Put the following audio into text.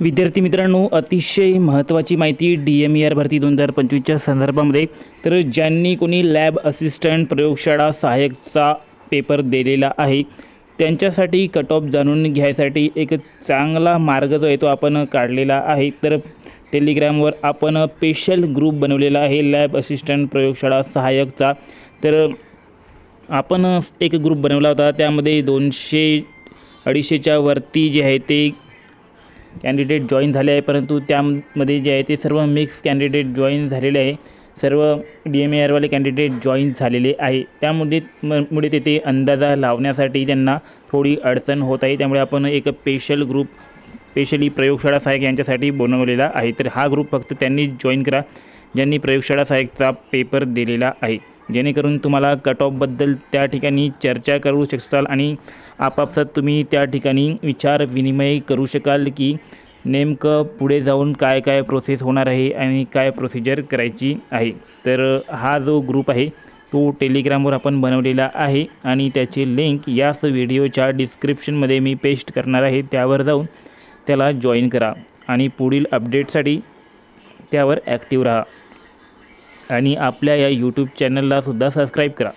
विद्यार्थी मित्रांनो अतिशय महत्त्वाची माहिती डी एम ई आर भरती दोन हजार पंचवीसच्या संदर्भामध्ये. तर ज्यांनी कोणी लॅब असिस्टंट प्रयोगशाळा सहाय्यकचा पेपर दिलेला आहे त्यांच्यासाठी कट ऑफ जाणून घ्यायसाठी एक चांगला मार्ग जो आहे तो आपण काढलेला आहे. तर टेलिग्रामवर आपण स्पेशल ग्रुप बनवलेला आहे लॅब असिस्टंट प्रयोगशाळा सहाय्यकचा. तर आपण एक ग्रुप बनवला होता त्यामध्ये दोनशे अडीचशेच्या वरती जे आहे ते कॅन्डिडेट जॉईन झाले आहे. परंतु त्यामध्ये जे आहे ते सर्व मिक्स कॅन्डिडेट जॉईन झालेले आहे. सर्व डी एम ए आरवाले कॅन्डिडेट जॉईन झालेले आहे. त्यामुळे मुळे तेथे अंदाजा लावण्यासाठी त्यांना थोडी अडचण होत आहे. त्यामुळे आपण एक स्पेशल ग्रुप स्पेशली प्रयोगशाळा सहाय्यक यांच्यासाठी बनवलेला आहे. तर हा ग्रुप फक्त त्यांनी जॉईन करा. ज्यांनी प्रयोगशाळा सहाय्यकचा पेपर दिलेला आहे. जेणेकरून तुम्हाला कट ऑफबद्दल त्या ठिकाणी चर्चा करू शकताल आणि आपापसात तुम्ही त्या ठिकाणी विचार विनिमय करू शकाल की नेमकं पुढे जाऊन काय काय प्रोसेस होणार आहे आणि काय प्रोसिजर करायची आहे. तर हा जो ग्रुप आहे तो टेलिग्रामवर आपण बनवलेला आहे आणि त्याची लिंक याच व्हिडिओच्या डिस्क्रिप्शनमध्ये मी पेस्ट करणार आहे. त्यावर जाऊन त्याला जॉईन करा आणि पुढील अपडेटसाठी त्यावर ॲक्टिव्ह राहा. आणि आपल्या या यूट्यूब चॅनललासुद्धा सबस्क्राईब करा.